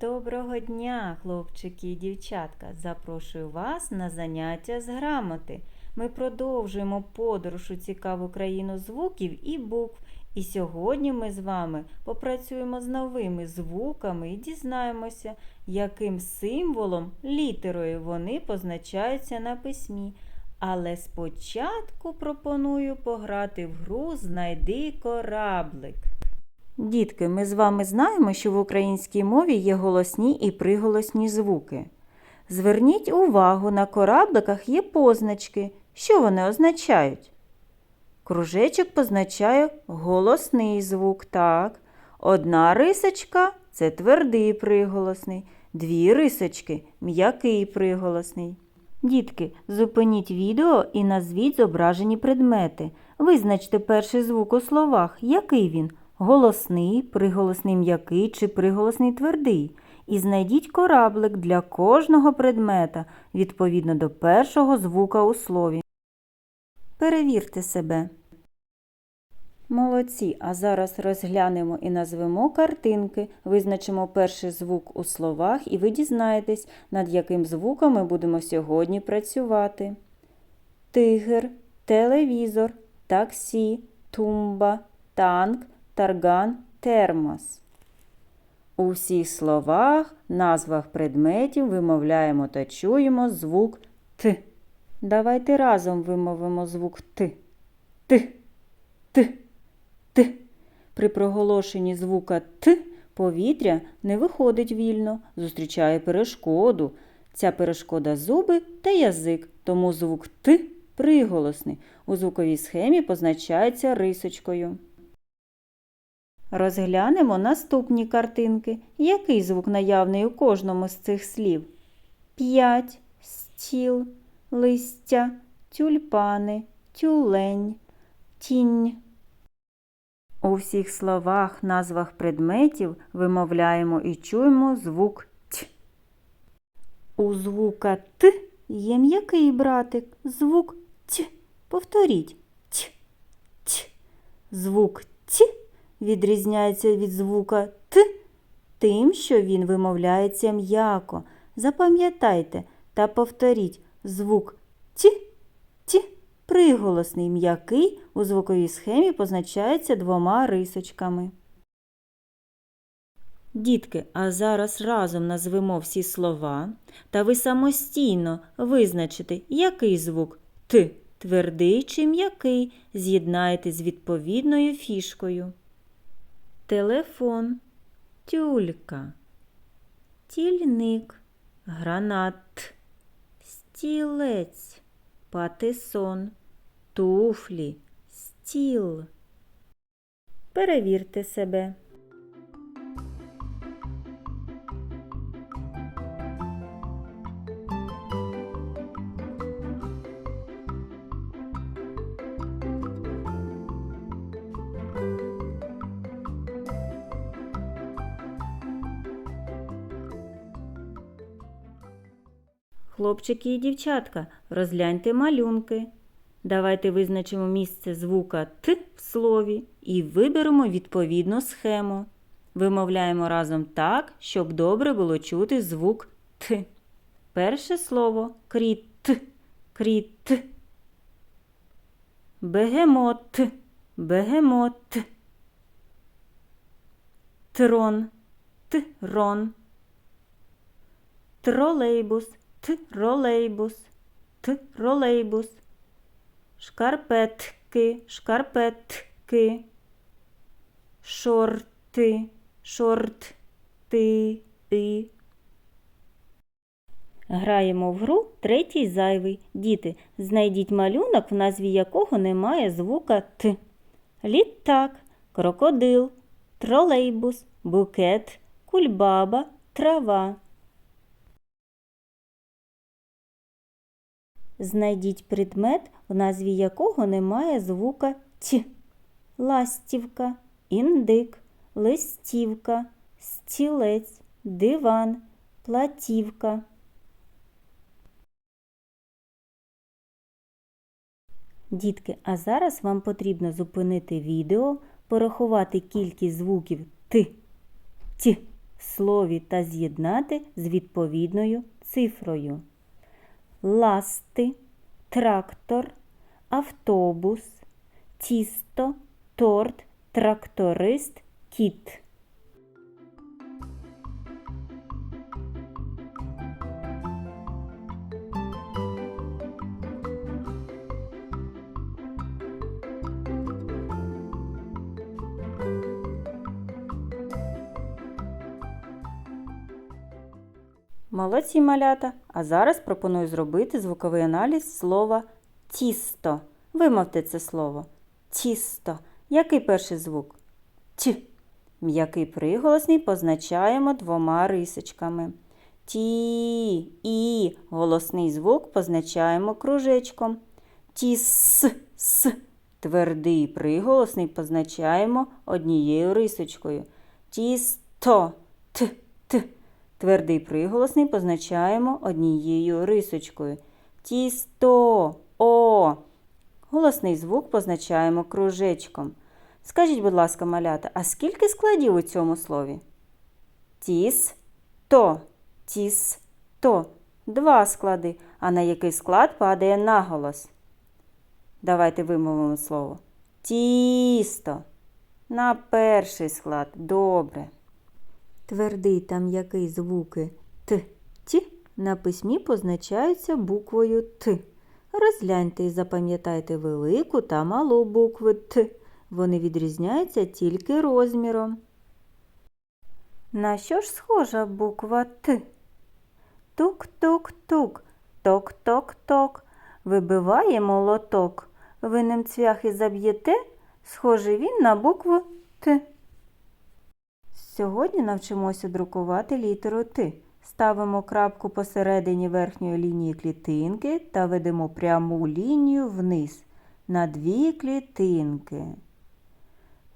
Доброго дня, хлопчики і дівчатка! Запрошую вас на заняття з грамоти. Ми продовжуємо подорож у цікаву країну звуків і букв. І сьогодні ми з вами попрацюємо з новими звуками і дізнаємося, яким символом, літерою вони позначаються на письмі. Але спочатку пропоную пограти в гру Знайди кораблик. Дітки, ми з вами знаємо, що в українській мові є голосні і приголосні звуки. Зверніть увагу, на корабликах є позначки. Що вони означають? Кружечок позначає голосний звук, так. Одна рисочка це твердий приголосний, дві рисочки м'який приголосний. Дітки, зупиніть відео і назвіть зображені предмети. Визначте перший звук у словах. Який він? Голосний, приголосний м'який чи приголосний твердий. І знайдіть кораблик для кожного предмета відповідно до першого звука у слові. Перевірте себе. Молодці, а зараз розглянемо і назвемо картинки, визначимо перший звук у словах і ви дізнаєтесь, над яким звуком ми будемо сьогодні працювати. Тигр, телевізор, таксі, тумба, танк, тарган, термос. У всіх словах, назвах предметів вимовляємо та чуємо звук Т. Давайте разом вимовимо звук Т. Т. Т. Т. При проголошенні звука Т повітря не виходить вільно, зустрічає перешкоду. Ця перешкода зуби та язик, тому звук Т приголосний. У звуковій схемі позначається рисочкою. Розглянемо наступні картинки. Який звук наявний у кожному з цих слів? П'ять, стіл, листя, тюльпани, тюлень, тінь. У всіх словах, назвах предметів вимовляємо і чуємо звук Т. У звука Т є м'який братик, звук Т. Повторіть Т. Т. Звук Т відрізняється від звука Т тим, що він вимовляється м'яко. Запам'ятайте та повторіть звук Т, Т приголосний м'який у звуковій схемі позначається двома рисочками. Дітки, а зараз разом назвемо всі слова, та ви самостійно визначите, який звук Т твердий чи м'який, з'єднаєте з відповідною фішкою. Телефон, тюлька, тільник, гранат, стілець, патисон, туфлі, стіл. Перевірте себе. Хлопчики і дівчатка, розгляньте малюнки. Давайте визначимо місце звука Т в слові і виберемо відповідну схему. Вимовляємо разом так, щоб добре було чути звук Т. Перше слово кріт, кріт. Бегемот, бегемот. Трон, трон. Тролейбус, тролейбус, тролейбус. Шкарпетки, шкарпетки. Шорти, шорти. Граємо в гру третій зайвий. Діти, знайдіть малюнок, в назві якого немає звука Т. Літак, крокодил, тролейбус, букет, кульбаба, трава. Знайдіть предмет, в назві якого немає звука Т. Ластівка, індик, листівка, стілець, диван, платівка. Дітки, а зараз вам потрібно зупинити відео, порахувати кількість звуків Т, Т в слові та з'єднати з відповідною цифрою. Ласти, трактор, автобус, тісто, торт, тракторист, кіт. Молодці малята! А зараз пропоную зробити звуковий аналіз слова тісто. Вимовте це слово. Тісто. Який перший звук? Т. М'який приголосний позначаємо двома рисочками. Ті, і голосний звук позначаємо кружечком. Тіс, с. Твердий приголосний позначаємо однією рисочкою. Тісто, т, т. Твердий приголосний позначаємо однією рисочкою. Тісто, о. Голосний звук позначаємо кружечком. Скажіть, будь ласка, малята, а скільки складів у цьому слові? Тіс, то, тіс, то. Два склади. А на який склад падає наголос? Давайте вимовимо слово. Тісто. На перший склад. Добре. Твердий та м'який звуки Т, Т на письмі позначаються буквою Т. Розгляньте і запам'ятайте велику та малу букви Т. Вони відрізняються тільки розміром. На що ж схожа буква Т? Тук-тук-тук, ток-ток-ток. Вибиває молоток. Ви ним цвяхи заб'єте, схожий він на букву Т. Сьогодні навчимося друкувати літеру Т. Ставимо крапку посередині верхньої лінії клітинки та ведемо пряму лінію вниз на дві клітинки.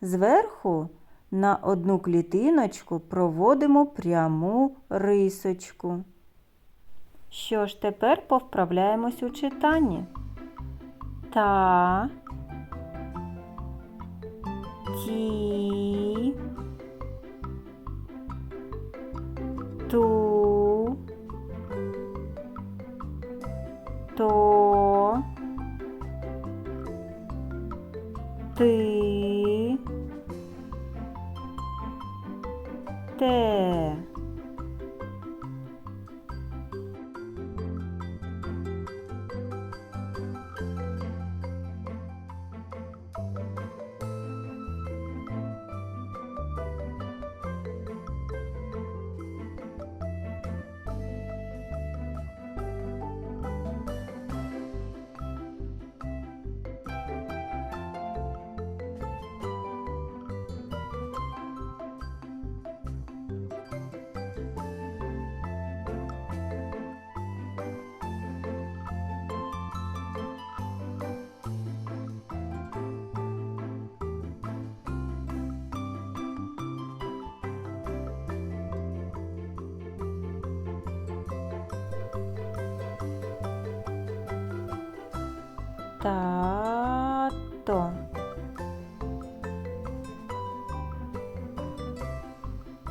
Зверху на одну клітиночку проводимо пряму рисочку. Що ж, тепер повправляємось у читанні. Та, ті, ту, то, ти, 100.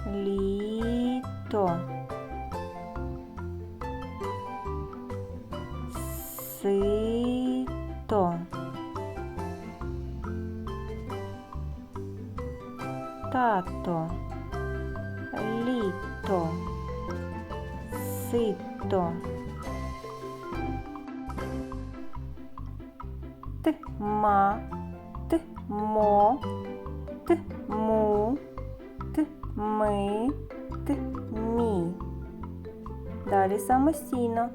Літо. Сито. Тато. Літо. Сито. Ма, т, мо, т, му, т, ми, т, мі. Далі самостійно.